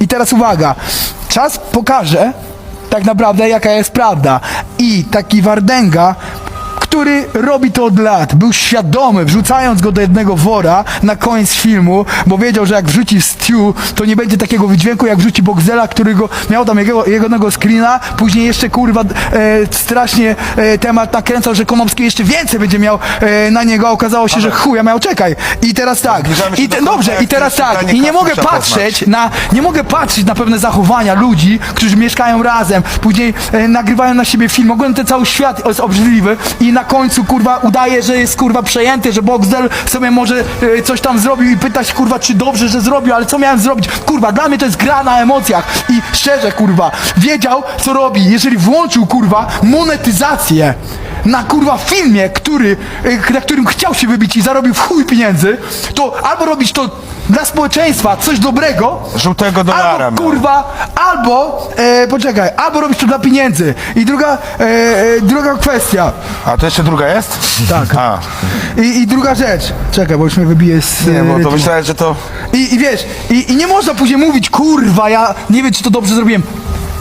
I teraz uwaga, czas pokaże tak naprawdę jaka jest prawda. I taki Wardęga, który robi to od lat, był świadomy, wrzucając go do jednego wora na koniec filmu, bo wiedział, że jak wrzuci Stew, to nie będzie takiego wydźwięku, jak wrzuci Boxdela, którego miał tam jego, jegonego screena, później jeszcze kurwa e, strasznie e, temat nakręcał, że Konopski jeszcze więcej będzie miał e, na niego, a okazało się, że chuja miał, czekaj. I teraz tak, i te, dobrze, i teraz tak, i nie mogę patrzeć na, nie mogę patrzeć na pewne zachowania ludzi, którzy mieszkają razem, później e, nagrywają na siebie film, ogólnie ten cały świat jest obrzydliwy i na końcu kurwa udaje, że jest kurwa przejęty, że Boxdel sobie może e, coś tam zrobił i pytać kurwa czy dobrze, że zrobił, ale co miałem zrobić? Kurwa, dla mnie to jest gra na emocjach i szczerze kurwa, wiedział co robi, jeżeli włączył kurwa monetyzację na kurwa filmie, który, e, na którym chciał się wybić i zarobił w chuj pieniędzy, to albo robić to dla społeczeństwa coś dobrego, Żółtego dolara Albo miał. kurwa, albo, e, poczekaj, albo robisz to dla pieniędzy. I druga, e, e, druga kwestia. A to jeszcze druga jest? Tak. A, I, I druga rzecz. Czekaj, bo już mnie wybije z nie, bo to rytmu. myślałem, że to... I, I wiesz, i, i nie można później mówić, kurwa, ja nie wiem, czy to dobrze zrobiłem.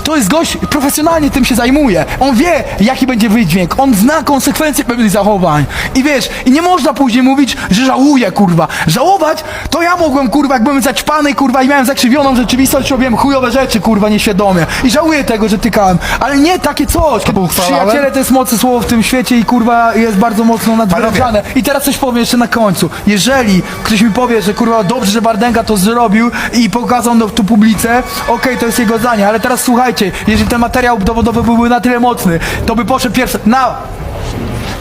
To jest gość, profesjonalnie tym się zajmuje. On wie, jaki będzie wydźwięk. On zna konsekwencje pewnych zachowań. I wiesz, i nie można później mówić, że żałuję, kurwa. Żałować, to ja mogłem, kurwa, jak byłem zaćpany, kurwa, i miałem zakrzywioną rzeczywistość, robiłem chujowe rzeczy, kurwa, nieświadomie. I żałuję tego, że tykałem. Ale nie takie coś. Przyjaciele to jest mocne słowo w tym świecie i, kurwa, jest bardzo mocno nadwyrężane. I teraz coś powiem jeszcze na końcu. Jeżeli ktoś mi powie, że kurwa dobrze, że Bardęga to zrobił i pokazał no, tu publice, okej, to jest jego zdanie, ale teraz słuchajcie, jeżeli ten materiał dowodowy byłby na tyle mocny, to by poszedł pierwszy na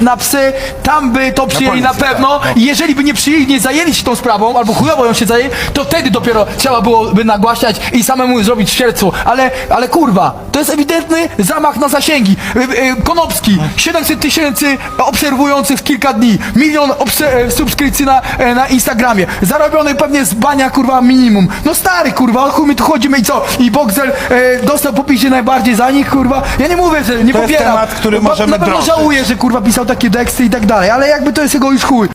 na psy, tam by to przyjęli na, policję, pewno tak, i jeżeli by nie przyjęli, nie zajęli się tą sprawą, albo chujowo ją się zajęli, to wtedy dopiero trzeba byłoby nagłaśniać i samemu zrobić śledztwo, ale, ale kurwa, to jest ewidentny zamach na zasięgi. Y, y, Konopski, 700 tysięcy obserwujących w kilka dni, milion obse- e, subskrypcji na, e, na Instagramie, zarobiony pewnie z bania kurwa minimum. No stary kurwa, o chuj my tu chodzimy i co? I Boxel e, dostał popisie najbardziej za nich kurwa. Ja nie mówię, że nie To jest popieram. temat, który możemy Na pewno drążyć. żałuję, że kurwa pisał takie teksty i tak dalej, ale jakby to jest jego już chuj.